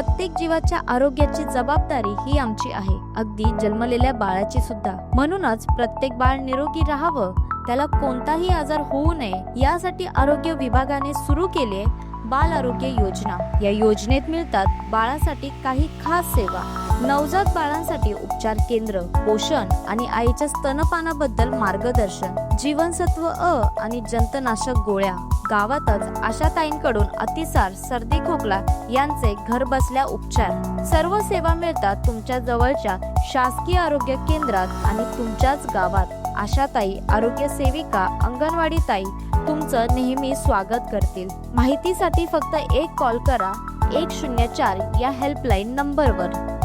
प्रत्येक जीवाच्या आरोग्याची जबाबदारी ही आमची आहे. अगदी जन्मलेल्या बाळाची सुद्धा. म्हणूनच प्रत्येक बाळ निरोगी राहावं त्याला कोणताही आजार होऊ नये यासाठी आरोग्य विभागाने सुरू केले बाल आरोग्य योजना. या योजनेत मिळतात बाळासाठी काही खास सेवा. नवजात बाळांसाठी उपचार केंद्र पोषण आणि आईच्या स्तनपानाबद्दल मार्गदर्शन जीवनसत्व अ आणि जंतनाशक गोळ्या. गावातच अशा ताईंकडून अतिसार सर्दी खोकला यांचे घर बसल्या उपचार. सर्व सेवा मिळतात तुमच्या जवळच्या शासकीय आरोग्य केंद्रात आणि तुमच्याच गावात. आशाताई आरोग्य सेविका अंगणवाडी ताई तुमचं नेहमी स्वागत करतील. माहितीसाठी फक्त एक कॉल करा एक शून्य चार या हेल्पलाईन नंबरवर.